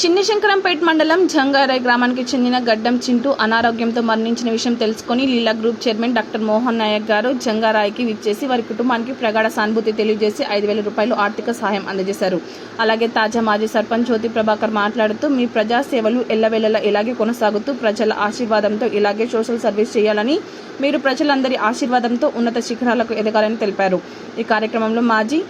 చిన్ని శంకరంపేట మండలం జంగారాయ్ గ్రామానికి చెందిన గడ్డం చింటూ అనారోగ్యంతో మరణించిన విషయం తెలుసుకొని Leela group chairman doctor Mohan Naik గారు జంగారాయ్కి విచ్చేసి వారి కుటుంబానికి ప్రగాఢ సానుభూతి తెలియజేసి ఐదు వేల రూపాయలు ఆర్థిక సహాయం అందజేశారు. అలాగే తాజా మాజీ సర్పంచ్ జ్యోతి ప్రభాకర్ మాట్లాడుతూ మీ ప్రజా సేవలు ఎల్లవేళలా ఇలాగే కొనసాగుతూ ప్రజల ఆశీర్వాదంతో ఇలాగే సోషల్ సర్వీస్ చేయాలని మీరు ప్రజలందరి ఆశీర్వాదంతో ఉన్నత శిఖరాలకు ఎదగాలని తెలిపారు. ఈ కార్యక్రమంలో మాజీ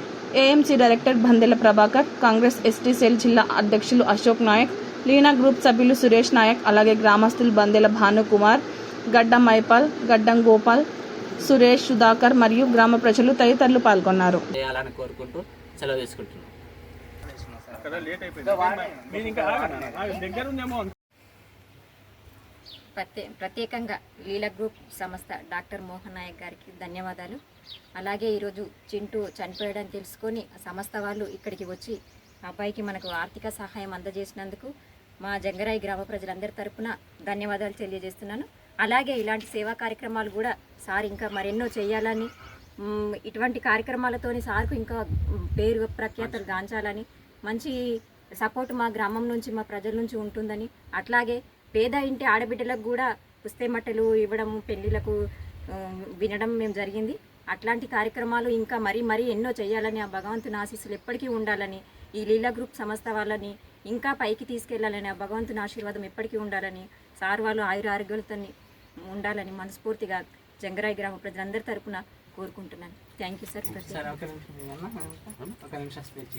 AMC director Bandela Prabhakar Congress ST cell జిల్లా అధ్యక్షులు అశోక్ నాయక్ లీనా గ్రూప్ సభ్యులు సురేష్ నాయక్ అలాగే గ్రామస్తులు బందెల భానుకుమార్ గడ్డం మైపాల్ గడ్డం గోపాల్ సురేష్ సుధాకర్ మరియు గ్రామ ప్రజలు తదితరులు పాల్గొన్నారు. కోరుకుంటూ సెలవు ప్రత్యే ప్రత్యేకంగా లీలా గ్రూప్ సంస్థ డాక్టర్ మోహన్ నాయక్ గారికి ధన్యవాదాలు. అలాగే ఈరోజు చింటూ చనిపోయాడని తెలుసుకొని సంస్థ వాళ్ళు ఇక్కడికి వచ్చి అబ్బాయికి మనకు ఆర్థిక సహాయం అందజేసినందుకు మా జంగరాయి గ్రామ ప్రజలందరి తరపున ధన్యవాదాలు తెలియజేస్తున్నాను. అలాగే ఇలాంటి సేవా కార్యక్రమాలు కూడా సార్ ఇంకా మరెన్నో చేయాలని ఇటువంటి కార్యక్రమాలతోని సార్కు ఇంకా పేరు ప్రఖ్యాతలు గాంచాలని మంచి సపోర్ట్ మా గ్రామం నుంచి మా ప్రజల నుంచి ఉంటుందని అట్లాగే పేద ఇంటి ఆడబిడ్డలకు కూడా పుస్తే మట్టలు ఇవ్వడం పెళ్ళిలకు ఆ, వినడం మేము జరిగింది. అట్లాంటి కార్యక్రమాలు ఇంకా మరీ మరీ ఎన్నో చేయాలని ఆ భగవంతుని ఆశీస్సులు ఎప్పటికీ ఉండాలని ఈ లీలా గ్రూప్ సంస్థ వాళ్ళని ఇంకా పైకి తీసుకెళ్ళాలని ఆ భగవంతుని ఆశీర్వాదం ఎప్పటికీ ఉండాలని సార్ వాళ్ళు ఆయుర ఆరోగ్యాలతో ఉండాలని మనస్ఫూర్తిగా జంగరాయి గ్రామ ప్రజలందరి తరపున కోరుకుంటున్నాను. Thank you sir? ఒక నిమిషం స్పీచ్